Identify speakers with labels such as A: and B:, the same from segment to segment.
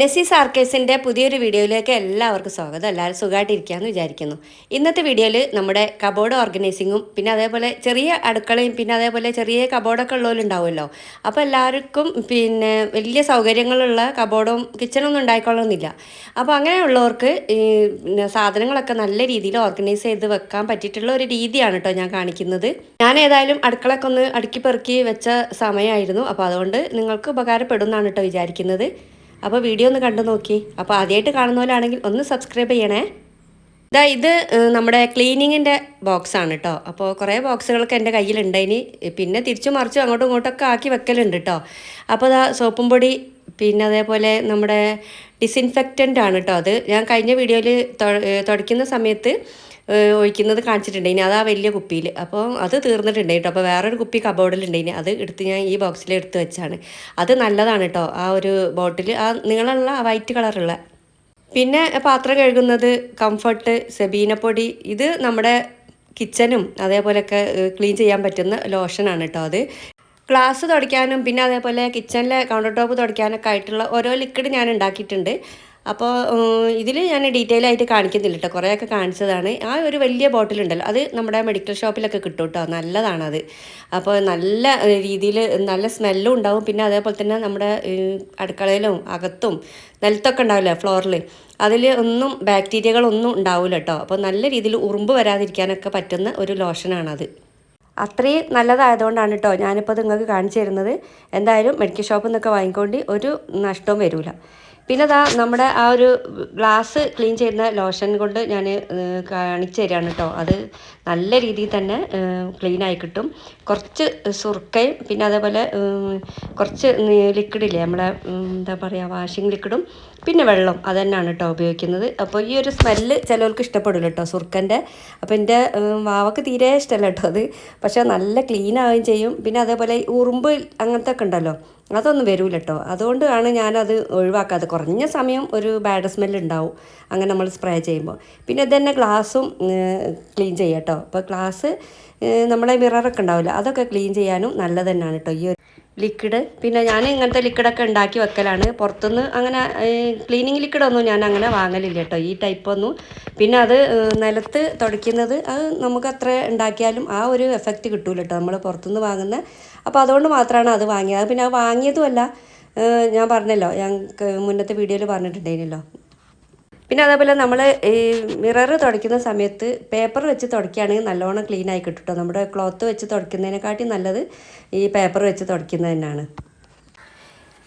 A: നെസീസ് സാർക്കേസിന്റെ പുതിയൊരു വീഡിയോയിലേക്ക് എല്ലാവർക്കും സ്വാഗതം. എല്ലാവരും സുഖമായിട്ടിരിക്കുകയെന്ന് വിചാരിക്കുന്നു. ഇന്നത്തെ വീഡിയോയിൽ നമ്മുടെ കബോർഡ് ഓർഗനൈസിങ്ങും പിന്നെ അതേപോലെ ചെറിയ അടുക്കളയും പിന്നെ അതേപോലെ ചെറിയ കബോർഡൊക്കെ ഉള്ളവരുണ്ടാവുമല്ലോ. അപ്പോൾ എല്ലാവർക്കും പിന്നെ വലിയ സൗകര്യങ്ങളുള്ള കബോർഡും കിച്ചണൊന്നും ഉണ്ടായിക്കൊള്ളണമെന്നില്ല. അപ്പോൾ അങ്ങനെയുള്ളവർക്ക് ഈ സാധനങ്ങളൊക്കെ നല്ല രീതിയിൽ ഓർഗനൈസ് ചെയ്ത് വെക്കാൻ പറ്റിയിട്ടുള്ള ഒരു രീതിയാണ് കേട്ടോ ഞാൻ കാണിക്കുന്നത്. ഞാൻ ഏതായാലും അടുക്കളക്കൊന്ന് ഒന്ന് അടുക്കി പെറുക്കി വെച്ച സമയമായിരുന്നു. അപ്പോൾ അതുകൊണ്ട് നിങ്ങൾക്ക് ഉപകാരപ്പെടും എന്നാണ് കേട്ടോ വിചാരിക്കുന്നത്. അപ്പോൾ വീഡിയോ ഒന്ന് കണ്ടു നോക്കി. അപ്പോൾ ആദ്യമായിട്ട് കാണുന്നവരാണെങ്കിൽ ഒന്ന് സബ്സ്ക്രൈബ് ചെയ്യണേ. ഇതാ ഇത് നമ്മുടെ ക്ലീനിങ്ങിന്റെ ബോക്സാണ് കേട്ടോ അപ്പോൾ കുറേ ബോക്സുകളൊക്കെ എന്റെ കയ്യിലുണ്ട്. ഇനി പിന്നെ തിരിച്ചു മറിച്ചും അങ്ങോട്ടും ഇങ്ങോട്ടൊക്കെ ആക്കി വെക്കലുണ്ട് കേട്ടോ അപ്പോൾ ഇതാ സോപ്പും പൊടി പിന്നെ അതേപോലെ നമ്മുടെ ഡിസിൻഫെക്റ്റന്റ് ആണ് കേട്ടോ അത് ഞാൻ കഴിഞ്ഞ വീഡിയോയിൽ തുടയ്ക്കുന്ന സമയത്ത് ഒഴിക്കുന്നത് കാണിച്ചിട്ടുണ്ട്. ഇനി അത് ആ വലിയ കുപ്പിയിൽ അപ്പോൾ അത് തീർന്നിട്ടുണ്ട് കേട്ടോ. അപ്പോൾ വേറൊരു കുപ്പി കബോർഡിലുണ്ട് ഇനി. അത് എടുത്ത് ഞാൻ ഈ ബോക്സിൽ എടുത്ത് വെച്ചാണ്. അത് നല്ലതാണ് കേട്ടോ. ആ ഒരു ബോട്ടിൽ ആ നിങ്ങളുള്ള ആ വൈറ്റ് കളറുള്ള. പിന്നെ പാത്രം കഴുകുന്നത് കംഫർട്ട് സെബീനപ്പൊടി ഇത് നമ്മുടെ കിച്ചനും അതേപോലെയൊക്കെ ക്ലീൻ ചെയ്യാൻ പറ്റുന്ന ലോഷനാണ് കേട്ടോ അത്. ഗ്ലാസ് തുടയ്ക്കാനും പിന്നെ അതേപോലെ കിച്ചണിലെ കൗണ്ടർ ടോപ്പ് തുടയ്ക്കാനൊക്കെ ആയിട്ടുള്ള ഓരോ ലിക്വിഡ് ഞാൻ ഉണ്ടാക്കിയിട്ടുണ്ട്. അപ്പോൾ ഇതിൽ ഞാൻ ഡീറ്റെയിൽ ആയിട്ട് കാണിക്കുന്നില്ല കേട്ടോ കുറേയൊക്കെ കാണിച്ചതാണ്. ആ ഒരു വലിയ ബോട്ടിൽ ഉണ്ടല്ലോ അത് നമ്മുടെ മെഡിക്കൽ ഷോപ്പിലൊക്കെ കിട്ടും കേട്ടോ നല്ലതാണത്. അപ്പോൾ നല്ല രീതിയിൽ നല്ല സ്മെല്ലും ഉണ്ടാവും. പിന്നെ അതേപോലെ തന്നെ നമ്മുടെ അടുക്കളയിലും അകത്തും നിലത്തൊക്കെ ഉണ്ടാവില്ലേ ഫ്ലോറിൽ അതിൽ ഒന്നും ബാക്ടീരിയകളൊന്നും ഉണ്ടാവില്ല കേട്ടോ അപ്പോൾ നല്ല രീതിയിൽ ഉറുമ്പ് വരാതിരിക്കാനൊക്കെ പറ്റുന്ന ഒരു ലോഷനാണത് അത്രയും നല്ലതായതുകൊണ്ടാണ് കേട്ടോ ഞാനിപ്പോൾ നിങ്ങൾക്ക് കാണിച്ചു തരുന്നത്. എന്തായാലും മെഡിക്കൽ ഷോപ്പിൽ നിന്നൊക്കെ വാങ്ങിക്കൊണ്ട് ഒരു നഷ്ടവും വരില്ല പിന്നെ ദാ നമ്മുടെ ആ ഒരു ഗ്ലാസ് ക്ലീൻ ചെയ്യുന്ന ലോഷൻ കൊണ്ട് ഞാൻ കാണിച്ചു തരികയാണ് കേട്ടോ അത് നല്ല രീതിയിൽ തന്നെ ക്ലീൻ ആയി കിട്ടും. കുറച്ച് സുർക്കയും പിന്നെ അതേപോലെ കുറച്ച് ലിക്വിഡില്ലേ നമ്മളെ എന്താ പറയുക വാഷിംഗ് ലിക്വിഡും പിന്നെ വെള്ളം അത് തന്നെയാണ് കേട്ടോ ഉപയോഗിക്കുന്നത്. അപ്പോൾ ഈ ഒരു സ്മെല്ല് ചിലവർക്ക് ഇഷ്ടപ്പെടില്ല കേട്ടോ സുർക്കന്റെ. അപ്പോൾ എന്റെ വാവക്ക് തീരെ ഇഷ്ടമല്ല കേട്ടോ അത്. പക്ഷേ നല്ല ക്ലീൻ ആവുകയും ചെയ്യും. പിന്നെ അതേപോലെ ഉറുമ്പ് അങ്ങനത്തെ ഒക്കെ ഉണ്ടല്ലോ അതൊന്നും വരൂല കേട്ടോ അതുകൊണ്ടാണ് ഞാനത് ഒഴിവാക്കാതെ കുറഞ്ഞ സമയം ഒരു ബാഡ് സ്മെല്ല് ഉണ്ടാവും അങ്ങനെ നമ്മൾ സ്പ്രേ ചെയ്യുമ്പോൾ. പിന്നെ ഇത് തന്നെ ഗ്ലാസും ക്ലീൻ ചെയ്യാം കേട്ടോ അപ്പോൾ ഗ്ലാസ് നമ്മളെ മിററൊക്കെ ഉണ്ടാവില്ല. അതൊക്കെ ക്ലീൻ ചെയ്യാനും നല്ലത് തന്നെയാണ് കേട്ടോ ഈ ഒരു ലിക്വിഡ് പിന്നെ ഞാൻ ഇങ്ങനത്തെ ലിക്വിഡൊക്കെ ഉണ്ടാക്കി വെക്കലാണ്. പുറത്തുനിന്ന് അങ്ങനെ ക്ലീനിങ് ലിക്വിഡൊന്നും ഞാൻ അങ്ങനെ വാങ്ങലില്ല കേട്ടോ. ഈ ടൈപ്പ് ഒന്നും. പിന്നെ അത് നിലത്ത് തുടയ്ക്കുന്നത് അത് നമുക്ക് അത്ര ഉണ്ടാക്കിയാലും ആ ഒരു എഫക്റ്റ് കിട്ടൂല കേട്ടോ. നമ്മൾ പുറത്തുനിന്ന് വാങ്ങുന്ന. അപ്പോൾ അതുകൊണ്ട് മാത്രമാണ് അത് വാങ്ങിയത്. പിന്നെ അത് വാങ്ങിയതുമല്ല. ഞാൻ പറഞ്ഞല്ലോ ഞങ്ങൾക്ക് മുന്നത്തെ വീഡിയോയിൽ പറഞ്ഞിട്ടുണ്ടായിരുന്നല്ലോ. പിന്നെ അതേപോലെ നമ്മൾ ഈ മിറർ തുടയ്ക്കുന്ന സമയത്ത് പേപ്പർ വെച്ച് തുടയ്ക്കുകയാണെങ്കിൽ നല്ലോണം ക്ലീൻ ആയി കിട്ടും നമ്മുടെ ക്ലോത്ത് വെച്ച് തുടയ്ക്കുന്നതിനെക്കാട്ടി നല്ലത് ഈ പേപ്പർ വെച്ച് തുടയ്ക്കുന്നത് തന്നെയാണ്.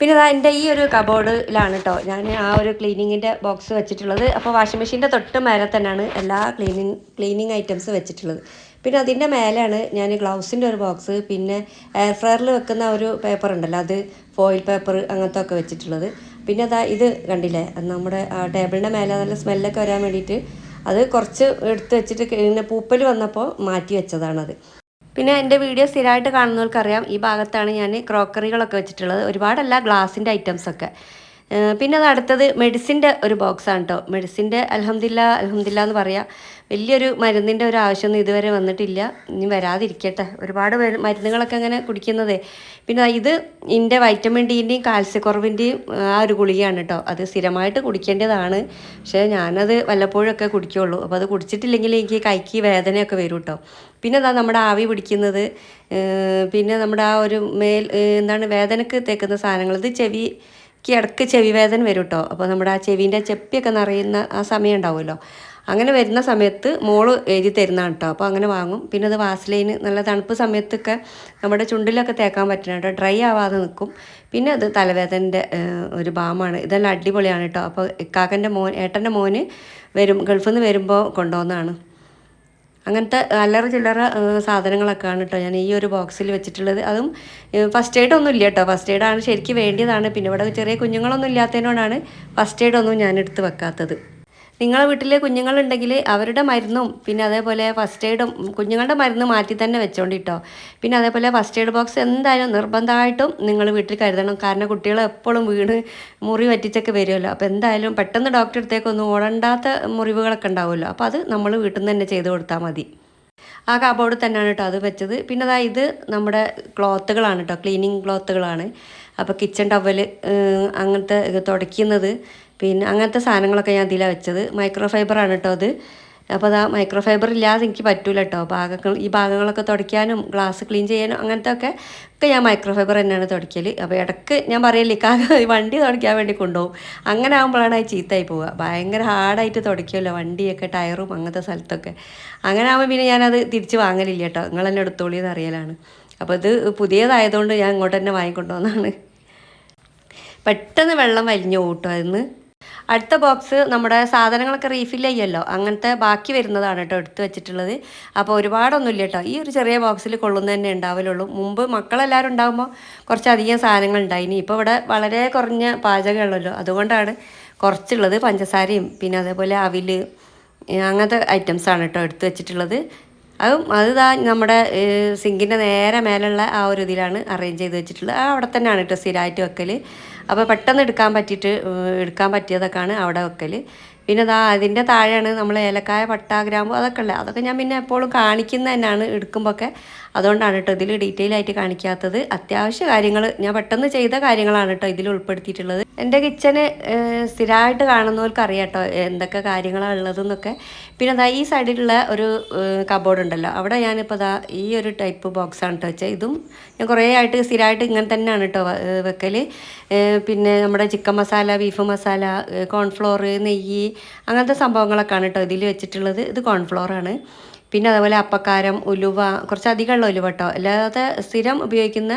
A: പിന്നെ ദാ എന്റെ ഈ ഒരു കബോർഡിലാണ് കേട്ടോ ഞാൻ ആ ഒരു ക്ലീനിങ്ങിന്റെ ബോക്സ് വെച്ചിട്ടുള്ളത്. അപ്പോൾ വാഷിംഗ് മെഷീന്റെ തൊട്ട് മേലെ തന്നെയാണ് എല്ലാ ക്ലീനിങ് ക്ലീനിങ് ഐറ്റംസ് വെച്ചിട്ടുള്ളത്. പിന്നെ അതിന്റെ മേലെയാണ് ഞാൻ ഗ്ലൗസിന്റെ ഒരു ബോക്സ് പിന്നെ എയർ ഫ്രയറിൽ വെക്കുന്ന ഒരു പേപ്പർ ഉണ്ടല്ലോ അത് ഫോയിൽ പേപ്പർ അങ്ങനത്തെ ഒക്കെ വെച്ചിട്ടുള്ളത്. പിന്നെ അതാ ഇത് കണ്ടില്ലേ? നമ്മുടെ ടേബിളിന്റെ മേലെ നല്ല സ്മെല്ലൊക്കെ വരാൻ വേണ്ടിയിട്ട് അത് കുറച്ച് എടുത്ത് വെച്ചിട്ട് പിന്നെ പൂപ്പൽ വന്നപ്പോൾ മാറ്റി വെച്ചതാണത്. പിന്നെ എന്റെ വീഡിയോ സ്ഥിരമായിട്ട് കാണുന്നവർക്കറിയാം ഈ ഭാഗത്താണ് ഞാൻ ക്രോക്കറികളൊക്കെ വെച്ചിട്ടുള്ളത്. ഒരുപാടല്ല ഗ്ലാസിന്റെ ഐറ്റംസൊക്കെ പിന്നെ അത് അടുത്തത് മെഡിസിന്റെ ഒരു ബോക്സാണ് കേട്ടോ മെഡിസിന്റെ അലഹമില്ല അലഹമില്ല എന്ന് പറയാം. വലിയൊരു മരുന്നിന്റെ ഒരു ആവശ്യമൊന്നും ഇതുവരെ വന്നിട്ടില്ല. ഇനി വരാതിരിക്കട്ടെ. ഒരുപാട് മരുന്നുകളൊക്കെ അങ്ങനെ കുടിക്കുന്നതേ. പിന്നെ ഇത് എന്റെ വൈറ്റമിൻ ഡീന്റെയും കാൽസ്യക്കുറവിന്റെയും ആ ഒരു ഗുളികയാണ് കേട്ടോ അത് സ്ഥിരമായിട്ട് കുടിക്കേണ്ടതാണ്. പക്ഷേ ഞാനത് വല്ലപ്പോഴൊക്കെ കുടിക്കുള്ളൂ. അപ്പോൾ അത് കുടിച്ചിട്ടില്ലെങ്കിൽ എനിക്ക് കൈക്ക് വേദനയൊക്കെ വരും കേട്ടോ പിന്നെ അതാ നമ്മുടെ ആവി പിടിക്കുന്നത് പിന്നെ നമ്മുടെ ആ ഒരു മേൽ എന്താണ് വേദനക്ക് തേക്കുന്ന സാധനങ്ങൾ. ഇത് ചെവിക്ക് ഇടയ്ക്ക് ചെവി വേദന വരും കേട്ടോ അപ്പോൾ നമ്മുടെ ആ ചെവിന്റെ ചെപ്പിയൊക്കെ നിറയുന്ന ആ സമയം ഉണ്ടാവുമല്ലോ. അങ്ങനെ വരുന്ന സമയത്ത് മോൾ എഴുതി തരുന്നതാണ് കേട്ടോ അപ്പോൾ അങ്ങനെ വാങ്ങും. പിന്നെ അത് വാസലൈന് നല്ല തണുപ്പ് സമയത്തൊക്കെ നമ്മുടെ ചുണ്ടിലൊക്കെ തേക്കാൻ പറ്റുന്ന കേട്ടോ ഡ്രൈ ആവാതെ നിൽക്കും പിന്നെ അത് തലവേദനന്റെ ഒരു ബാമാണ്. ഇതെല്ലാം അടിപൊളിയാണ് കേട്ടോ അപ്പോൾ ഇക്കാക്കന്റെ മോൻ ഏട്ടന്റെ മോന് വരും ഗൾഫിൽ നിന്ന് വരുമ്പോൾ കൊണ്ടുവന്നതാണ്. അങ്ങനത്തെ അല്ലറ ചില്ലറ സാധനങ്ങളൊക്കെയാണ് കേട്ടോ ഞാൻ ഈ ഒരു ബോക്സിൽ വെച്ചിട്ടുള്ളത്. അതും ഫസ്റ്റ് എയ്ഡ് ഒന്നും ഇല്ല കേട്ടോ ഫസ്റ്റ് എയ്ഡാണ് ശരിക്കും വേണ്ടിയതാണ്. പിന്നെ ഇവിടെ ചെറിയ കുഞ്ഞുങ്ങളൊന്നും ഇല്ലാത്തതിനോടാണ് ഫസ്റ്റ് എയ്ഡ് ഒന്നും ഞാൻ എടുത്ത് വെക്കാത്തത്. നിങ്ങളെ വീട്ടിലെ കുഞ്ഞുങ്ങളുണ്ടെങ്കിൽ അവരുടെ മരുന്നും പിന്നെ അതേപോലെ ഫസ്റ്റ് എയ്ഡും കുഞ്ഞുങ്ങളുടെ മരുന്ന് മാറ്റി തന്നെ വെച്ചോണ്ട് കേട്ടോ പിന്നെ അതേപോലെ ഫസ്റ്റ് എയ്ഡ് ബോക്സ് എന്തായാലും നിർബന്ധമായിട്ടും നിങ്ങൾ വീട്ടിൽ കരുതണം. കാരണം കുട്ടികൾ എപ്പോഴും വീണ് മുറി വറ്റിച്ചൊക്കെ വരുമല്ലോ അപ്പോൾ എന്തായാലും പെട്ടെന്ന് ഡോക്ടറെ അടുത്തേക്കൊന്നും ഓടണ്ടാത്ത മുറിവുകളൊക്കെ ഉണ്ടാവുമല്ലോ. അപ്പോൾ അത് നമ്മൾ വീട്ടിൽ നിന്ന് തന്നെ ചെയ്ത് കൊടുത്താൽ മതി. ആ കബോർഡ് തന്നെയാണ് കേട്ടോ അത് വെച്ചത്. പിന്നെ അതാ ഇത് നമ്മുടെ ക്ലോത്തുകളാണ് കേട്ടോ ക്ലീനിങ് ക്ലോത്തുകളാണ് അപ്പോൾ കിച്ചൺ ടവൽ അങ്ങനത്തെ തുടയ്ക്കുന്നത്. പിന്നെ അങ്ങനത്തെ സാധനങ്ങളൊക്കെ ഞാൻ ഇതിലാണ് വെച്ചത്. മൈക്രോ ഫൈബറാണ് കേട്ടോ അത്. അപ്പോൾ അതാ മൈക്രോ ഫൈബർ ഇല്ലാതെ എനിക്ക് പറ്റൂല കേട്ടോ. ഭാഗങ്ങൾ ഈ ഭാഗങ്ങളൊക്കെ തുടയ്ക്കാനും ഗ്ലാസ് ക്ലീൻ ചെയ്യാനും അങ്ങനത്തെ ഒക്കെ ഒക്കെ ഞാൻ മൈക്രോ ഫൈബർ തന്നെയാണ് തുടയ്ക്കൽ അപ്പോൾ ഇടയ്ക്ക് ഞാൻ പറയല്ലേ കാക്ക വണ്ടി തുടയ്ക്കാൻ വേണ്ടി കൊണ്ടുപോകും. അങ്ങനെ ആകുമ്പോഴാണ് അത് ചീത്തയായി പോവുക. ഭയങ്കര ഹാർഡായിട്ട് തുടയ്ക്കുമല്ലോ വണ്ടിയൊക്കെ ടയറും അങ്ങനത്തെ സ്ഥലത്തൊക്കെ. അങ്ങനെ ആകുമ്പോൾ പിന്നെ ഞാനത് തിരിച്ച് വാങ്ങലില്ല കേട്ടോ. നിങ്ങൾ തന്നെ എടുത്തോളിയെന്ന് അറിയലാണ് അപ്പോൾ ഇത് പുതിയതായതുകൊണ്ട് ഞാൻ ഇങ്ങോട്ട് തന്നെ വാങ്ങിക്കൊണ്ടുവന്നാണ് പെട്ടെന്ന് വെള്ളം വലിഞ്ഞു കൂട്ടോ അതിന്ന്. അടുത്ത ബോക്സ് നമ്മുടെ സാധനങ്ങളൊക്കെ റീഫിൽ ചെയ്യുമല്ലോ അങ്ങനത്തെ ബാക്കി വരുന്നതാണ് കേട്ടോ എടുത്തു വെച്ചിട്ടുള്ളത്. അപ്പോൾ ഒരുപാടൊന്നുമില്ല കേട്ടോ. ഈ ഒരു ചെറിയ ബോക്സിൽ കൊള്ളുന്ന തന്നെ ഉണ്ടാവലുള്ളൂ. മുമ്പ് മക്കളെല്ലാവരും ഉണ്ടാകുമ്പോൾ കുറച്ചധികം സാധനങ്ങൾ ഉണ്ടായിനി ഇപ്പോൾ ഇവിടെ വളരെ കുറഞ്ഞ പാചകമുള്ളല്ലോ അതുകൊണ്ടാണ് കുറച്ചുള്ളത് പഞ്ചസാരയും പിന്നെ അതേപോലെ അവിൽ അങ്ങനത്തെ ഐറ്റംസാണ് കേട്ടോ എടുത്തു വെച്ചിട്ടുള്ളത്. അതും അത് ഇതാ നമ്മുടെ സിങ്കിന്റെ നേരെ മേലുള്ള ആ ഒരു ഇതിലാണ് അറേഞ്ച് ചെയ്ത് വെച്ചിട്ടുള്ളത്. ആ അവിടെ തന്നെയാണ് കേട്ടോ സ്ഥിരമായിട്ട് വെക്കൽ അപ്പോൾ പെട്ടെന്ന് എടുക്കാൻ പറ്റിയിട്ട് എടുക്കാൻ പറ്റിയതൊക്കെയാണ് അവിടെ വെക്കൽ പിന്നെ ദാ അതിന്റെ താഴെയാണ് നമ്മൾ ഏലക്കായ പട്ട ഗ്രാമ്പു അതൊക്കെ ഉള്ളത്. അതൊക്കെ ഞാൻ പിന്നെ എപ്പോഴും കാണിക്കുന്ന തന്നെയാണ് എടുക്കുമ്പോഴൊക്കെ അതുകൊണ്ടാണ് കേട്ടോ ഇതിൽ ഡീറ്റെയിൽ ആയിട്ട് കാണിക്കാത്തത്. അത്യാവശ്യ കാര്യങ്ങൾ ഞാൻ പെട്ടെന്ന് ചെയ്ത കാര്യങ്ങളാണ് കേട്ടോ ഇതിൽ ഉൾപ്പെടുത്തിയിട്ടുള്ളത്. എന്റെ കിച്ചന് സ്ഥിരമായിട്ട് കാണുന്നവർക്ക് അറിയാം കേട്ടോ എന്തൊക്കെ കാര്യങ്ങളാണ് ഉള്ളതെന്നൊക്കെ. പിന്നെ അതാ ഈ സൈഡിലുള്ള ഒരു കബോർഡ് ഉണ്ടല്ലോ അവിടെ ഞാനിപ്പോൾ അതാ ഈ ഒരു ടൈപ്പ് ബോക്സാണ് കേട്ടോ വെച്ചത്. ഇതും ഞാൻ കുറേ ആയിട്ട് സ്ഥിരമായിട്ട് ഇങ്ങനെ തന്നെയാണ് കേട്ടോ വെക്കൽ പിന്നെ നമ്മുടെ chicken masala beef masala cornflour നെയ്യ് അങ്ങനത്തെ സംഭവങ്ങളൊക്കെയാണ് കേട്ടോ ഇതിൽ വെച്ചിട്ടുള്ളത്. ഇത് കോൺഫ്ലോറാണ് പിന്നെ അതേപോലെ അപ്പക്കാരം ഉലുവ കുറച്ചധികമുള്ള ഉലുവ കേട്ടോ അല്ലാതെ സ്ഥിരം ഉപയോഗിക്കുന്ന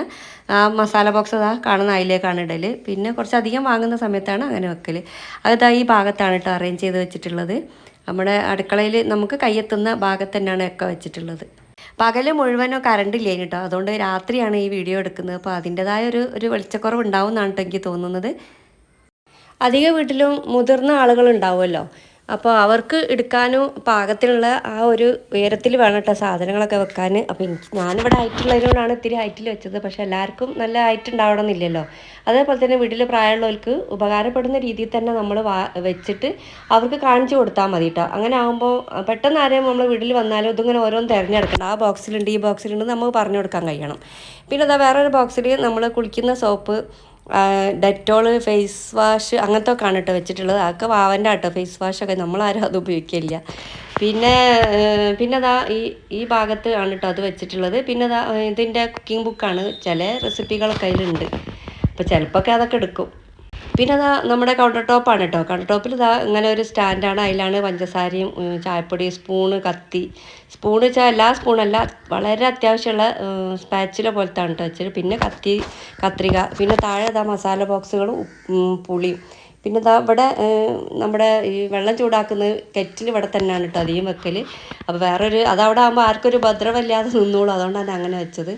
A: ആ മസാല ബോക്സ് അതാ കാണുന്ന അതിലേക്കാണ് ഇടൽ പിന്നെ കുറച്ചധികം വാങ്ങുന്ന സമയത്താണ് അങ്ങനെ വെക്കൽ അതാ ഈ ഭാഗത്താണ് കേട്ടോ അറേഞ്ച് ചെയ്ത് വെച്ചിട്ടുള്ളത്. നമ്മുടെ അടുക്കളയിൽ നമുക്ക് കയ്യെത്തുന്ന ഭാഗത്ത് തന്നെയാണ് ഒക്കെ വെച്ചിട്ടുള്ളത്. പകൽ മുഴുവനോ കറണ്ട് ഇല്ലേ കേട്ടോ അതുകൊണ്ട് രാത്രിയാണ് ഈ വീഡിയോ എടുക്കുന്നത്. അപ്പോൾ അതിന്റെതായ ഒരു ഒരു വെളിച്ചക്കുറവ് ഉണ്ടാവും എന്നാണ് എനിക്ക് തോന്നുന്നത്. അധിക വീട്ടിലും മുതിർന്ന ആളുകൾ ഉണ്ടാവുമല്ലോ അപ്പോൾ അവർക്ക് എടുക്കാനും പാകത്തിനുള്ള ആ ഒരു ഉയരത്തിൽ വേണം കേട്ടോ സാധനങ്ങളൊക്കെ വെക്കാൻ. അപ്പോൾ എനിക്ക് ഞാനിവിടെ ഹൈറ്റുള്ളതിനോടാണ് ഇത്തിരി ഹൈറ്റിൽ വെച്ചത്. പക്ഷേ എല്ലാവർക്കും നല്ല ഹൈറ്റ് ഉണ്ടാവണമെന്നില്ലല്ലോ അതേപോലെ തന്നെ വീട്ടിൽ പ്രായമുള്ളവർക്ക് ഉപകാരപ്പെടുന്ന രീതിയിൽ തന്നെ നമ്മൾ വെച്ചിട്ട് അവർക്ക് കാണിച്ചു കൊടുത്താൽ മതി കേട്ടോ. അങ്ങനെ ആകുമ്പോൾ പെട്ടെന്ന് ആരെയും നമ്മൾ വീട്ടിൽ വന്നാലും ഇതിങ്ങനെ ഓരോന്ന് തിരഞ്ഞെടുക്കണം ആ ബോക്സിലുണ്ട് ഈ ബോക്സിലുണ്ട് നമുക്ക് പറഞ്ഞു കൊടുക്കാൻ കഴിയണം. പിന്നെ അതാ വേറൊരു ബോക്സിൽ നമ്മൾ കുളിക്കുന്ന സോപ്പ് ഡെറ്റോൾ ഫേസ് വാഷ് അങ്ങനത്തെ ഒക്കെ ആണ് കേട്ടോ വെച്ചിട്ടുള്ളത്. അതൊക്കെ വാവന്റെ ആട്ടോ ഫേസ് വാഷൊക്കെ. നമ്മളാരും അത് ഉപയോഗിക്കില്ല. പിന്നെ പിന്നെ അതാ ഈ ഈ ഭാഗത്ത് ആണ് കേട്ടോ അത് വെച്ചിട്ടുള്ളത്. പിന്നെ അതാ ഇതിന്റെ കുക്കിംഗ് ബുക്കാണ് ചില റെസിപ്പികളൊക്കെ അതിലുണ്ട്. അപ്പോൾ ചിലപ്പോൾ അതൊക്കെ എടുക്കും. പിന്നെ അതാ നമ്മുടെ കൗണ്ടർ ടോപ്പാണ് കേട്ടോ കൗണ്ടർ ടോപ്പിൽ ഇതാ ഇങ്ങനെ ഒരു സ്റ്റാൻഡാണ് അതിലാണ് പഞ്ചസാരയും ചായപ്പൊടി സ്പൂണ് കത്തി. സ്പൂൺ വെച്ചാൽ എല്ലാ സ്പൂണല്ല വളരെ അത്യാവശ്യമുള്ള സ്പാച്ചില പോലത്തെ ആണ് കേട്ടോ വെച്ചത്. പിന്നെ കത്തി കത്രിക. പിന്നെ താഴെ ഇതാ മസാല ബോക്സുകളും പുളിയും. പിന്നെ ഇതാ ഇവിടെ നമ്മുടെ ഈ വെള്ളം ചൂടാക്കുന്ന കെറ്റിൽ ഇവിടെ തന്നെയാണ് കേട്ടോ അധികം വെക്കൽ അപ്പോൾ വേറൊരു അതവിടെ ആകുമ്പോൾ ആർക്കൊരു ഭദ്രമല്ലാതെ നിന്നോളൂ. അതുകൊണ്ടാണ് അങ്ങനെ വെച്ചത്.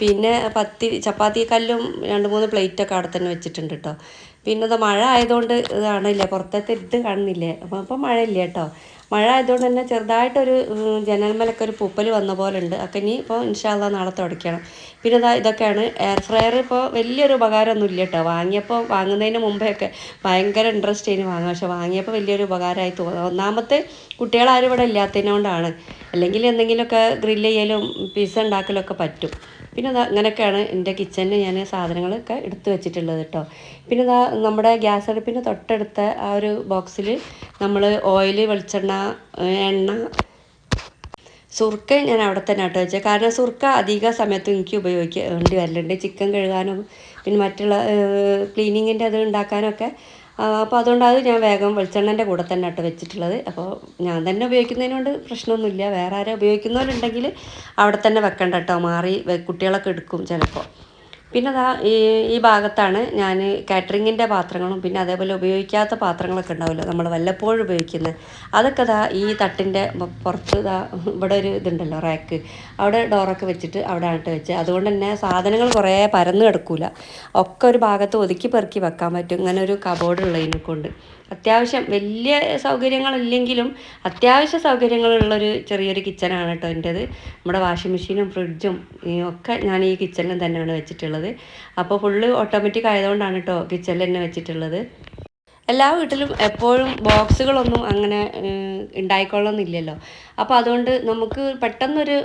A: പിന്നെ പത്തി ചപ്പാത്തി കല്ലും രണ്ട് മൂന്ന് പ്ലേറ്റൊക്കെ അവിടെ തന്നെ വെച്ചിട്ടുണ്ട് കേട്ടോ പിന്നെ ഇത് മഴ ആയതുകൊണ്ട് കാണില്ലേ പുറത്തത്തെ ഇട്ട് കാണുന്നില്ലേ. അപ്പോൾ മഴ ഇല്ല കേട്ടോ. മഴ ആയതുകൊണ്ട് തന്നെ ചെറുതായിട്ടൊരു ജനൽമലൊക്കെ ഒരു പൂപ്പൽ വന്ന പോലെ ഉണ്ട് ഒക്കെ ഇനി ഇപ്പോൾ ഇൻഷാല്ല നാളെ തുടയ്ക്കണം. പിന്നെ ഇതാ ഇതൊക്കെയാണ് എയർ ഫ്രയർ ഇപ്പോൾ വലിയൊരു ഉപകാരമൊന്നും ഇല്ല കേട്ടോ. വാങ്ങിയപ്പോൾ വാങ്ങുന്നതിന് മുമ്പേ ഒക്കെ ഭയങ്കര ഇൻട്രസ്റ്റ് ആയിരുന്നു വാങ്ങാം പക്ഷെ വാങ്ങിയപ്പോൾ വലിയൊരു ഉപകാരമായി തോന്നുന്നു ഒന്നാമത്തെ കുട്ടികളാരും ഇവിടെ ഇല്ലാത്തതിനോണ്ടാണ്. അല്ലെങ്കിൽ എന്തെങ്കിലുമൊക്കെ ഗ്രില്ല് ചെയ്യലും പിസ്സ ഉണ്ടാക്കലൊക്കെ പറ്റും. പിന്നെ അതാ അങ്ങനെയൊക്കെയാണ് എന്റെ കിച്ചണിൽ ഞാൻ സാധനങ്ങളൊക്കെ എടുത്തു വെച്ചിട്ടുള്ളത് കേട്ടോ. പിന്നെ ഇതാ നമ്മുടെ ഗ്യാസ് അടുപ്പിന്റെ തൊട്ടടുത്ത ആ ഒരു ബോക്സിൽ നമ്മൾ ഓയിൽ വെളിച്ചെണ്ണ എണ്ണ സുർക്ക ഞാൻ അവിടെ തന്നെ ആട്ടോ വെച്ചത് കാരണം സുർക്ക അധിക സമയത്ത് എനിക്ക് ഉപയോഗിക്കേണ്ടി വരലുണ്ട്. ചിക്കൻ കഴുകാനും പിന്നെ മറ്റുള്ള ക്ലീനിങ്ങിന്റെ അത് ഉണ്ടാക്കാനൊക്കെ അപ്പോൾ അതുകൊണ്ടാണ് അത് ഞാൻ വേഗം വെളിച്ചെണ്ണന്റെ കൂടെ തന്നെ ഇട്ട് വെച്ചിട്ടുള്ളത്. അപ്പോൾ ഞാൻ തന്നെ ഉപയോഗിക്കുന്നതിനോട് പ്രശ്നമൊന്നുമില്ല. വേറെ ആരും ഉപയോഗിക്കുന്നവരുണ്ടെങ്കിൽ അവിടെ തന്നെ വെക്കണ്ട കേട്ടോ മാറി കുട്ടികളൊക്കെ എടുക്കും ചിലപ്പോൾ പിന്നെ അതാ ഈ ഈ ഭാഗത്താണ് ഞാൻ കാറ്ററിങ്ങിന്റെ പാത്രങ്ങളും പിന്നെ അതേപോലെ ഉപയോഗിക്കാത്ത പാത്രങ്ങളൊക്കെ ഉണ്ടാവുമല്ലോ നമ്മൾ വല്ലപ്പോഴും ഉപയോഗിക്കുന്നത്. അതൊക്കെ ഇതാ ഈ തട്ടിന്റെ പുറത്ത് ഇതാ ഇവിടെ ഒരു ഇതുണ്ടല്ലോ റാക്ക്. അവിടെ ഡോറൊക്കെ വെച്ചിട്ട് അവിടെ ആയിട്ട് വെച്ച്. അതുകൊണ്ട് തന്നെ സാധനങ്ങൾ കുറേ പരന്ന് കിടക്കൂല. ഒക്കെ ഒരു ഭാഗത്ത് ഒതുക്കി പെറുക്കി വെക്കാൻ പറ്റും. ഇങ്ങനെ ഒരു കബോർഡ് ഉള്ളതിനെ കൊണ്ട്. അത്യാവശ്യം വലിയ സൗകര്യങ്ങളില്ലെങ്കിലും അത്യാവശ്യ സൗകര്യങ്ങളുള്ളൊരു ചെറിയൊരു കിച്ചനാണ് കേട്ടോ എന്റേത് നമ്മുടെ വാഷിംഗ് മെഷീനും ഫ്രിഡ്ജും ഒക്കെ ഞാൻ ഈ കിച്ചണിൽ തന്നെയാണ് വെച്ചിട്ടുള്ളത്. അപ്പോൾ ഫുള്ള് ഓട്ടോമാറ്റിക് ആയതുകൊണ്ടാണ് കേട്ടോ കിച്ചണിൽ തന്നെ വെച്ചിട്ടുള്ളത്. എല്ലാ വീട്ടിലും എപ്പോഴും ബോക്സുകളൊന്നും അങ്ങനെ ഉണ്ടായിക്കൊള്ളണമെന്നില്ലല്ലോ അപ്പോൾ അതുകൊണ്ട് നമുക്ക് പെട്ടെന്നൊരു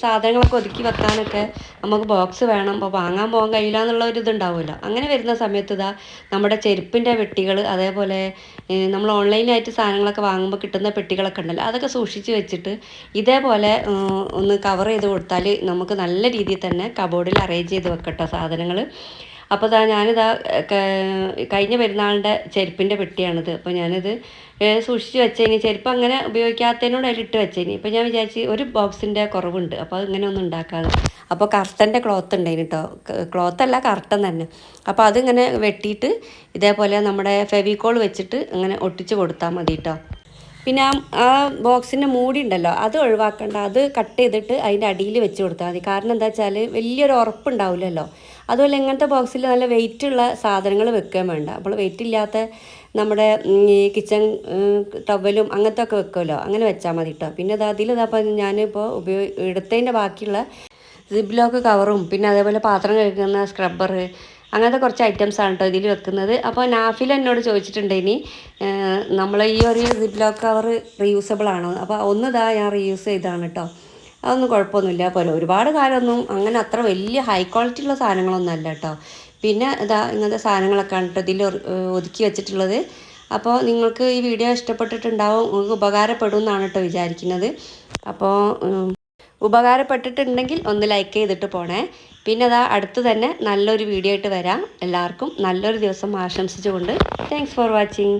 A: സാധനങ്ങളൊക്കെ ഒതുക്കി വെക്കാനൊക്കെ നമുക്ക് ബോക്സ് വേണം. അപ്പോൾ വാങ്ങാൻ പോകാൻ കഴിയില്ല എന്നുള്ള ഒരു ഇതുണ്ടാവുമല്ലോ. അങ്ങനെ വരുന്ന സമയത്ത് ഇതാ നമ്മുടെ ചെരുപ്പിന്റെ പെട്ടികൾ അതേപോലെ നമ്മൾ ഓൺലൈനായിട്ട് സാധനങ്ങളൊക്കെ വാങ്ങുമ്പോൾ കിട്ടുന്ന പെട്ടികളൊക്കെ ഉണ്ടല്ലോ അതൊക്കെ സൂക്ഷിച്ച് വെച്ചിട്ട് ഇതേപോലെ ഒന്ന് കവർ ചെയ്ത് കൊടുത്താൽ നമുക്ക് നല്ല രീതിയിൽ തന്നെ കബോർഡിൽ അറേഞ്ച് ചെയ്ത് വെക്കട്ടോ സാധനങ്ങൾ അപ്പോൾ ഇതാ ഞാനിതാ കഴിഞ്ഞ പെരുന്നാളിന്റെ ചെരുപ്പിന്റെ പെട്ടിയാണിത്. അപ്പോൾ ഞാനിത് സൂക്ഷിച്ച് വെച്ചതിന് ചെരുപ്പ് അങ്ങനെ ഉപയോഗിക്കാത്തതിനോട് അതിലിട്ട് വെച്ചതിന് ഇപ്പോൾ ഞാൻ വിചാരിച്ച് ഒരു ബോക്സിന്റെ കുറവുണ്ട്. അപ്പോൾ അതിങ്ങനെ ഒന്നും ഉണ്ടാക്കാതെ അപ്പോൾ കർട്ടന്റെ ക്ലോത്ത് ഉണ്ടായിന് കേട്ടോ ക്ലോത്ത് അല്ല കർട്ടൻ തന്നെ. അപ്പോൾ അതിങ്ങനെ വെട്ടിയിട്ട് ഇതേപോലെ നമ്മുടെ ഫെവിക്കോൾ വെച്ചിട്ട് അങ്ങനെ ഒട്ടിച്ച് കൊടുത്താൽ മതി കേട്ടോ പിന്നെ ആ ആ ബോക്സിന്റെ മൂടി ഉണ്ടല്ലോ അത് ഒഴിവാക്കണ്ട. അത് കട്ട് ചെയ്തിട്ട് അതിന്റെ അടിയിൽ വെച്ച് കൊടുത്താൽ മതി. കാരണം എന്താ വെച്ചാൽ വലിയൊരു ഉറപ്പുണ്ടാവില്ലല്ലോ അതുപോലെ ഇങ്ങനത്തെ ബോക്സിൽ നല്ല വെയിറ്റ് ഉള്ള സാധനങ്ങൾ വെക്കുകയും വേണ്ട. അപ്പോൾ വെയിറ്റ് ഇല്ലാത്ത നമ്മുടെ ഈ കിച്ചൺ ടവലും അങ്ങനത്തെ ഒക്കെ വെക്കുമല്ലോ. അങ്ങനെ വെച്ചാൽ മതി കേട്ടോ പിന്നെ അത് അതിൽ ഇതപ്പോൾ ഞാനിപ്പോൾ ഉപയോഗി എടുത്തതിന്റെ ബാക്കിയുള്ള സിബ്ലോക്ക് കവറും പിന്നെ അതേപോലെ പാത്രം കഴുകുന്ന സ്ക്രബ്ബർ അങ്ങനത്തെ കുറച്ച് ഐറ്റംസ് ആണ് കേട്ടോ ഇതിൽ വെക്കുന്നത്. അപ്പോൾ നാഫിൽ എന്നോട് ചോദിച്ചിട്ടുണ്ട് ഇനി നമ്മൾ ഈ ഒരു സിബ്ലോക്ക് കവർ റീയൂസബിൾ ആണോ? അപ്പോൾ ഒന്നിതാ ഞാൻ റീയൂസ് ചെയ്താണ് കേട്ടോ അതൊന്നും കുഴപ്പമൊന്നുമില്ല. പോലെ ഒരുപാട് കാലമൊന്നും അങ്ങനെ അത്ര വലിയ ഹൈ ക്വാളിറ്റി ഉള്ള സാധനങ്ങളൊന്നും അല്ല കേട്ടോ. പിന്നെ ഇതാ ഇങ്ങനത്തെ സാധനങ്ങളൊക്കെ ആണ് ഇതിൽ ഒതുക്കി വെച്ചിട്ടുള്ളത്. അപ്പോൾ നിങ്ങൾക്ക് ഈ വീഡിയോ ഇഷ്ടപ്പെട്ടിട്ടുണ്ടാവും നിങ്ങൾക്ക് ഉപകാരപ്പെടും എന്നാണ് കേട്ടോ വിചാരിക്കുന്നത്. അപ്പോൾ ഉപകാരപ്പെട്ടിട്ടുണ്ടെങ്കിൽ ഒന്ന് ലൈക്ക് ചെയ്തിട്ട് പോണേ. പിന്നെ അതാ അടുത്ത് തന്നെ നല്ലൊരു വീഡിയോ ആയിട്ട് വരാം. എല്ലാവർക്കും നല്ലൊരു ദിവസം ആശംസിച്ചുകൊണ്ട്. Thanks for watching